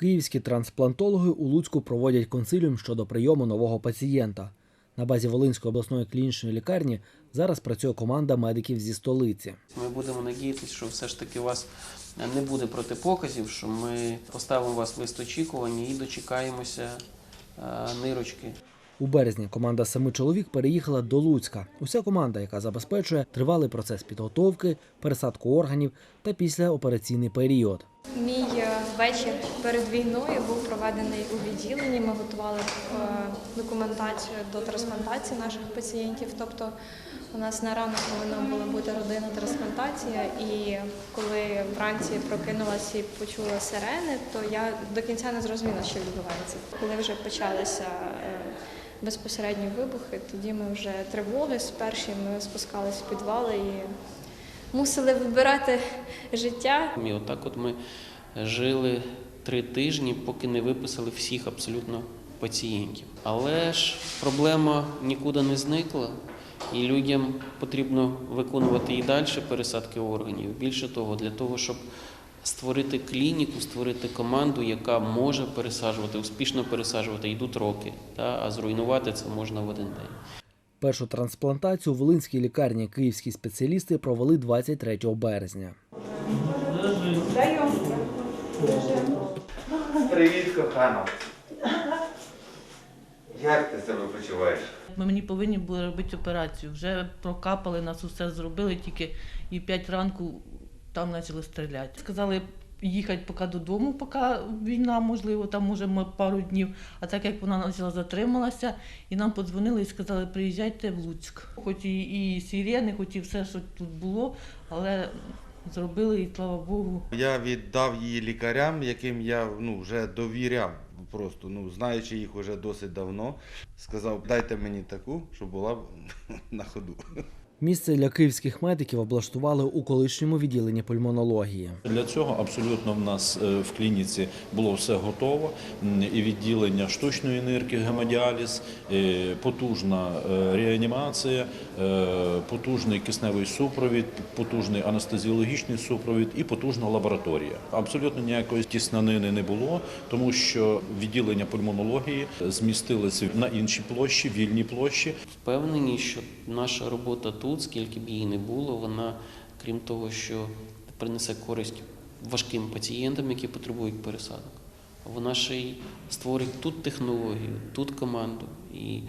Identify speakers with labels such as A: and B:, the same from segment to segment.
A: Київські трансплантологи у Луцьку проводять консиліум щодо прийому нового пацієнта. На базі Волинської обласної клінічної лікарні зараз працює команда медиків зі столиці.
B: Ми будемо надіятися, що все ж таки у вас не буде протипоказів, що ми поставимо вас в лист очікування і дочекаємося е, нирочки.
A: У березні команда семи чоловік переїхала до Луцька. Уся команда, яка забезпечує тривалий процес підготовки, пересадку органів та післяопераційний період.
C: Мій е, вечір перед війною був проведений у відділенні. Ми готували е, документацію до трансплантації наших пацієнтів. Тобто у нас на ранок повинна була бути родинна трансплантація. І коли вранці прокинулася і почула сирени, то я до кінця не зрозуміла, що відбувається. Коли вже почалися е, безпосередні вибухи, тоді ми вже тривоги сперші ми спускалися в підвали і мусили вибирати життя.
B: І отак от ми жили три тижні, поки не виписали всіх абсолютно пацієнтів. Але ж проблема нікуди не зникла, і людям потрібно виконувати і далі пересадки органів. Більше того, для того, щоб створити клініку, створити команду, яка може пересаджувати, успішно пересаджувати, йдуть роки, та, а зруйнувати це можна в один день.
A: Першу трансплантацію у Волинській лікарні київські спеціалісти провели 23 березня.
D: Привіт, кохана. Як ти себе почуваєш?
E: Ми мені повинні були робити операцію. Вже прокапали нас, усе зробили, тільки і 5 ранку там почали стріляти. Сказали їхати поки додому, поки війна, можливо, там може ми пару днів. А так як вона почала затрималася, і нам подзвонили і сказали, приїжджайте в Луцьк. Хоч і, і сирени, хоч і все, що тут було, але зробили і слава Богу.
F: Я віддав її лікарям, яким я ну, вже довіряв. Просто ну, знаючи їх вже досить давно, сказав, дайте мені таку, щоб була на ходу.
A: Місце для київських медиків облаштували у колишньому відділенні пульмонології.
G: Для цього абсолютно в нас е, в клініці було все готово. І відділення штучної нирки, гемодіаліз, е, потужна е, реанімація, потужний кисневий супровід, потужний анестезіологічний супровід і потужна лабораторія. Абсолютно ніякої тіснанини не було, тому що відділення пульмонології змістилися на інші площі, вільні площі.
B: Впевнені, що наша робота тут, скільки б її не було, вона, крім того, що принесе користь важким пацієнтам, які потребують пересадок, вона ще й створить тут технологію, тут команду. І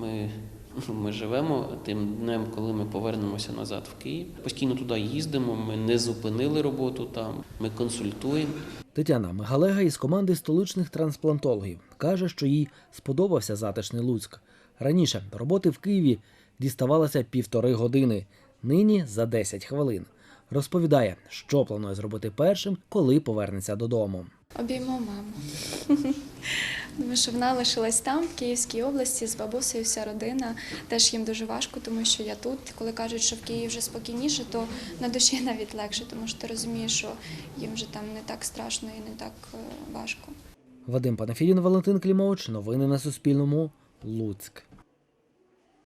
B: ми, ми живемо тим днем, коли ми повернемося назад в Київ. Постійно туди їздимо, ми не зупинили роботу там, ми консультуємо.
A: Тетяна Мегалега із команди столичних трансплантологів каже, що їй сподобався затишний Луцьк. Раніше роботи в Києві діставалося півтори години, нині за 10 хвилин. Розповідає, що планує зробити першим, коли повернеться додому.
H: Обійму маму. Тому що вона лишилась там, в Київській області, з бабусею вся родина. Теж їм дуже важко, тому що я тут. Коли кажуть, що в Києві вже спокійніше, то на душі навіть легше, тому що ти розумієш, що їм вже там не так страшно і не так е, важко.
A: Вадим Панафідін, Валентин Клімович. Новини на Суспільному. Луцьк.